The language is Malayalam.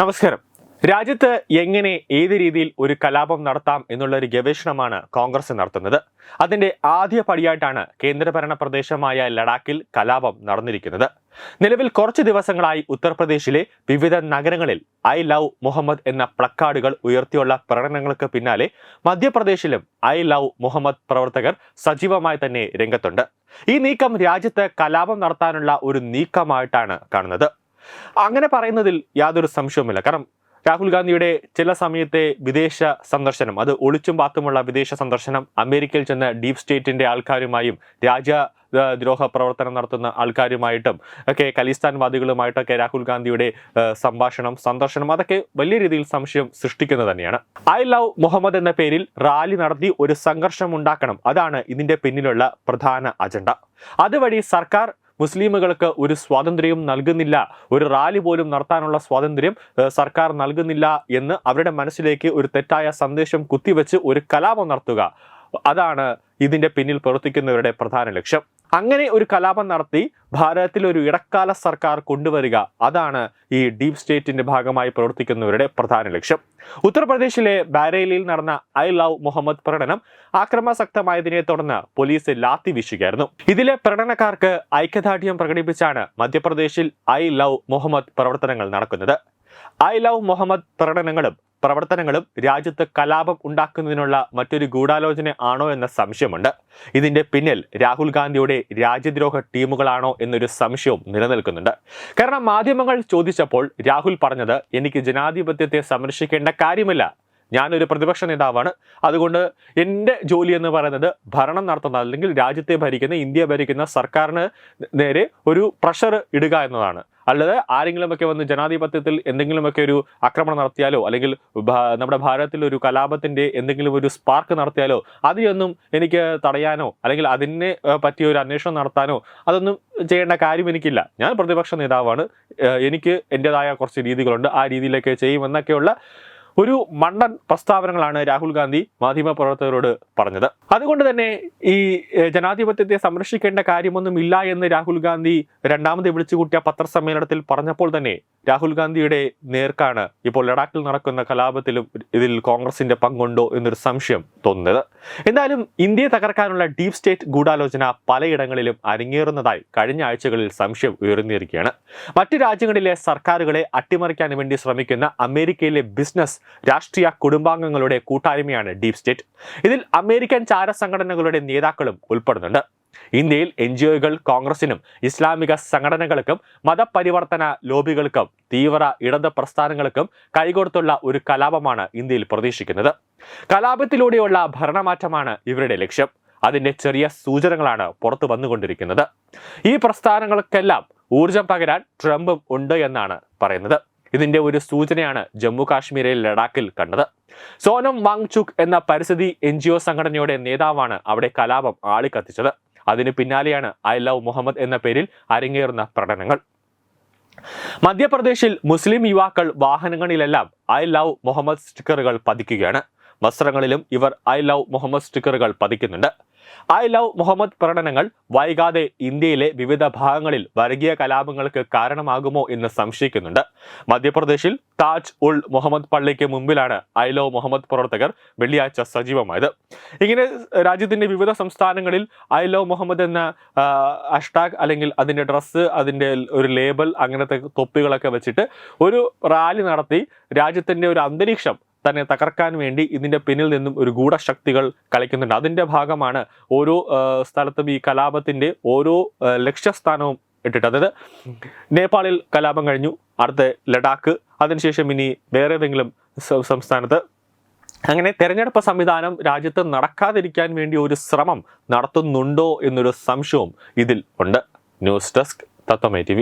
നമസ്കാരം. രാജ്യത്ത് എങ്ങനെ ഏത് രീതിയിൽ ഒരു കലാപം നടത്താം എന്നുള്ള ഒരു ഗവേഷണമാണ് കോൺഗ്രസ് നടത്തുന്നത്. അതിന്റെ ആദ്യ പടിയായിട്ടാണ് കേന്ദ്രഭരണ പ്രദേശമായ ലഡാക്കിൽ കലാപം നടന്നിരിക്കുന്നത്. നിലവിൽ കുറച്ച് ദിവസങ്ങളായി ഉത്തർപ്രദേശിലെ വിവിധ നഗരങ്ങളിൽ ഐ ലവ് മുഹമ്മദ് എന്ന പ്ലക്കാർഡുകൾ ഉയർത്തിയുള്ള പ്രകടനങ്ങൾക്ക് പിന്നാലെ മധ്യപ്രദേശിലും ഐ ലവ് മുഹമ്മദ് പ്രവർത്തകർ സജീവമായി തന്നെ രംഗത്തുണ്ട്. ഈ നീക്കം രാജ്യത്ത് കലാപം നടത്താനുള്ള ഒരു നീക്കമായിട്ടാണ് കാണുന്നത്. അങ്ങനെ പറയുന്നതിൽ യാതൊരു സംശയവുമില്ല. കാരണം രാഹുൽ ഗാന്ധിയുടെ ചില സമയത്തെ വിദേശ സന്ദർശനം അത് ഒളിച്ചും പാത്തുമുള്ള വിദേശ സന്ദർശനം അമേരിക്കയിൽ ചെന്ന ഡീപ് സ്റ്റേറ്റിന്റെ ആൾക്കാരുമായും ഏഹ്, ദ്രോഹ പ്രവർത്തനം നടത്തുന്ന ആൾക്കാരുമായിട്ടും ഒക്കെ ഖലിസ്ഥാൻവാദികളുമായിട്ടൊക്കെ രാഹുൽ ഗാന്ധിയുടെ സംഭാഷണം സന്ദർശനം അതൊക്കെ വലിയ രീതിയിൽ സംശയം സൃഷ്ടിക്കുന്നത് തന്നെയാണ്. ഐ ലവ് മുഹമ്മദ് എന്ന പേരിൽ റാലി നടത്തി ഒരു സംഘർഷം ഉണ്ടാക്കണം അതാണ് ഇതിന്റെ പിന്നിലുള്ള പ്രധാന അജണ്ട. അതുവഴി സർക്കാർ മുസ്ലിമുകൾക്ക് ഒരു സ്വാതന്ത്ര്യവും നൽകുന്നില്ല. ഒരു റാലി പോലും നടത്താനുള്ള സ്വാതന്ത്ര്യം സർക്കാർ നൽകുന്നില്ല എന്ന് അവരുടെ മനസ്സിലേക്ക് ഒരു തെറ്റായ സന്ദേശം കുത്തിവെച്ച് ഒരു കലാപം നടത്തുക. അതാണ് ഇതിന്റെ പിന്നിൽ പ്രവർത്തിക്കുന്നവരുടെ പ്രധാന ലക്ഷ്യം. അങ്ങനെ ഒരു കലാപം നടത്തി ഭാരതത്തിൽ ഒരു ഇടക്കാല സർക്കാർ കൊണ്ടുവരിക. അതാണ് ഈ ഡീപ് സ്റ്റേറ്റിന്റെ ഭാഗമായി പ്രവർത്തിക്കുന്നവരുടെ പ്രധാന ലക്ഷ്യം. ഉത്തർപ്രദേശിലെ ബാരേലിയിൽ നടന്ന ഐ ലവ് മുഹമ്മദ് പ്രകടനം ആക്രമാസക്തമായതിനെ തുടർന്ന് പോലീസ് ലാത്തി വീശുകയായിരുന്നു. ഇതിലെ പ്രകടനക്കാർക്ക് ഐക്യദാർഢ്യം പ്രകടിപ്പിച്ചാണ് മധ്യപ്രദേശിൽ ഐ ലവ് മുഹമ്മദ് പ്രവർത്തനങ്ങൾ നടക്കുന്നത്. ഐ ലവ് മുഹമ്മദ് പ്രകടനങ്ങളും പ്രവർത്തനങ്ങളും രാജ്യത്ത് കലാപം ഉണ്ടാക്കുന്നതിനുള്ള മറ്റൊരു ഗൂഢാലോചന ആണോ എന്ന സംശയമുണ്ട്. ഇതിന്റെ പിന്നിൽ രാഹുൽ ഗാന്ധിയുടെ രാജ്യദ്രോഹ ടീമുകളാണോ എന്നൊരു സംശയവും നിലനിൽക്കുന്നുണ്ട്. കാരണം മാധ്യമങ്ങൾ ചോദിച്ചപ്പോൾ രാഹുൽ പറഞ്ഞത് എനിക്ക് ജനാധിപത്യത്തെ സംരക്ഷിക്കേണ്ട കാര്യമില്ല. ഞാനൊരു പ്രതിപക്ഷ നേതാവാണ്. അതുകൊണ്ട് എന്റെ ജോലി എന്ന് പറയുന്നത് ഭരണം നടത്തുന്ന അല്ലെങ്കിൽ രാജ്യത്തെ ഭരിക്കുന്ന ഇന്ത്യ ഭരിക്കുന്ന സർക്കാരിന് നേരെ ഒരു പ്രഷർ ഇടുക എന്നതാണ്. അല്ലാതെ ആരെങ്കിലുമൊക്കെ വന്ന് ജനാധിപത്യത്തിൽ എന്തെങ്കിലുമൊക്കെ ഒരു ആക്രമണം നടത്തിയാലോ അല്ലെങ്കിൽ നമ്മുടെ ഭാരതത്തിൽ ഒരു കലാപത്തിന്റെ എന്തെങ്കിലും ഒരു സ്പാർക്ക് നടത്തിയാലോ അതിനൊന്നും എനിക്ക് തടയാനോ അല്ലെങ്കിൽ അതിനെ പറ്റിയ ഒരു അന്വേഷണം നടത്താനോ അതൊന്നും ചെയ്യേണ്ട കാര്യം എനിക്കില്ല. ഞാൻ പ്രതിപക്ഷ നേതാവാണ്. എനിക്ക് എന്റെതായ കുറച്ച് രീതികളുണ്ട്. ആ രീതിയിലൊക്കെ ചെയ്യുമെന്നൊക്കെയുള്ള ഒരു മണ്ടൻ പ്രസ്താവനകളാണ് രാഹുൽ ഗാന്ധി മാധ്യമപ്രവർത്തകരോട് പറഞ്ഞത്. അതുകൊണ്ട് തന്നെ ഈ ജനാധിപത്യത്തെ സംരക്ഷിക്കേണ്ട കാര്യമൊന്നുമില്ല എന്ന് രാഹുൽ ഗാന്ധി രണ്ടാമത് വിളിച്ചുകൂട്ടിയ പത്രസമ്മേളനത്തിൽ പറഞ്ഞപ്പോൾ തന്നെ രാഹുൽ ഗാന്ധിയുടെ നേർക്കാണ് ഇപ്പോൾ ലഡാക്കിൽ നടക്കുന്ന കലാപത്തിലും ഇതിൽ കോൺഗ്രസിന്റെ പങ്കുണ്ടോ എന്നൊരു സംശയം തോന്നുന്നത്. എന്തായാലും ഇന്ത്യയെ തകർക്കാനുള്ള ഡീപ് സ്റ്റേറ്റ് ഗൂഢാലോചന പലയിടങ്ങളിലും അരങ്ങേറുന്നതായി കഴിഞ്ഞ ആഴ്ചകളിൽ സംശയം ഉയർന്നിരിക്കുകയാണ്. മറ്റു രാജ്യങ്ങളിലെ സർക്കാരുകളെ അട്ടിമറിക്കാൻ വേണ്ടി ശ്രമിക്കുന്ന അമേരിക്കയിലെ ബിസിനസ് രാഷ്ട്രീയ കുടുംബാംഗങ്ങളുടെ കൂട്ടായ്മയാണ് ഡീപ് സ്റ്റേറ്റ്. ഇതിൽ അമേരിക്കൻ ചാരസംഘടനകളുടെ നേതാക്കളും ഉൾപ്പെടുന്നുണ്ട്. ഇന്ത്യയിൽ എൻ ജി ഒകൾ കോൺഗ്രസിനും ഇസ്ലാമിക സംഘടനകൾക്കും മതപരിവർത്തന ലോബികൾക്കും തീവ്ര ഇടത് പ്രസ്ഥാനങ്ങൾക്കും കൈകൊടുത്തുള്ള ഒരു കലാപമാണ് ഇന്ത്യയിൽ പ്രതീക്ഷിക്കുന്നത്. കലാപത്തിലൂടെയുള്ള ഭരണമാറ്റമാണ് ഇവരുടെ ലക്ഷ്യം. അതിന്റെ ചെറിയ സൂചനകളാണ് പുറത്തു വന്നുകൊണ്ടിരിക്കുന്നത്. ഈ പ്രസ്ഥാനങ്ങൾക്കെല്ലാം ഊർജം പകരാൻ ട്രംപും ഉണ്ട് എന്നാണ് പറയുന്നത്. ഇതിന്റെ ഒരു സൂചനയാണ് ജമ്മു കാശ്മീരിൽ ലഡാക്കിൽ കണ്ടത്. സോനം വാങ്ചുക് എന്ന പരിസ്ഥിതി എൻ ജി ഒ സംഘടനയുടെ നേതാവാണ് അവിടെ കലാപം ആളിക്കത്തിച്ചത്. അതിന് പിന്നാലെയാണ് ഐ ലവ് മുഹമ്മദ് എന്ന പേരിൽ അരങ്ങേറുന്ന പ്രകടനങ്ങൾ. മധ്യപ്രദേശിൽ മുസ്ലിം യുവാക്കൾ വാഹനങ്ങളിലെല്ലാം ഐ ലവ് മുഹമ്മദ് സ്റ്റിക്കറുകൾ പതിക്കുകയാണ്. വസ്ത്രങ്ങളിലും ഇവർ ഐ ലവ് മുഹമ്മദ് സ്റ്റിക്കറുകൾ പതിക്കുന്നുണ്ട്. ഐ ലവ് മുഹമ്മദ് പ്രകടനങ്ങൾ വൈകാതെ ഇന്ത്യയിലെ വിവിധ ഭാഗങ്ങളിൽ വർഗീയ കലാപങ്ങൾക്ക് കാരണമാകുമോ എന്ന് സംശയിക്കുന്നുണ്ട്. മധ്യപ്രദേശിൽ താജ് ഉൾ മുഹമ്മദ് പള്ളിക്ക് മുമ്പിലാണ് ഐ ലവ് മുഹമ്മദ് പ്രവർത്തകർ വെള്ളിയാഴ്ച സജീവമായത്. ഇങ്ങനെ രാജ്യത്തിന്റെ വിവിധ സംസ്ഥാനങ്ങളിൽ ഐ ലവ് മുഹമ്മദ് എന്ന ഹാഷ്ടാഗ് അല്ലെങ്കിൽ അതിന്റെ ഡ്രസ്സ് അതിന്റെ ഒരു ലേബൽ അങ്ങനത്തെ തൊപ്പികളൊക്കെ വെച്ചിട്ട് ഒരു റാലി നടത്തി രാജ്യത്തിന്റെ ഒരു അന്തരീക്ഷം തന്നെ തകർക്കാൻ വേണ്ടി ഇതിന്റെ പിന്നിൽ നിന്നും ഒരു ഗൂഢശക്തികൾ കളിക്കുന്നുണ്ട്. അതിന്റെ ഭാഗമാണ് ഓരോ സ്ഥലത്തും ഈ കലാപത്തിന്റെ ഓരോ ലക്ഷ്യസ്ഥാനവും ഇട്ടിട്ട്. അതായത് നേപ്പാളിൽ കലാപം കഴിഞ്ഞു അടുത്ത ലഡാക്ക് അതിനുശേഷം ഇനി വേറെ ഏതെങ്കിലും സംസ്ഥാനത്ത്. അങ്ങനെ തെരഞ്ഞെടുപ്പ് സംവിധാനം രാജ്യത്ത് നടക്കാതിരിക്കാൻ വേണ്ടി ഒരു ശ്രമം നടത്തുന്നുണ്ടോ എന്നൊരു സംശയവും ഇതിൽ ഉണ്ട്. News desk തത്വമേ T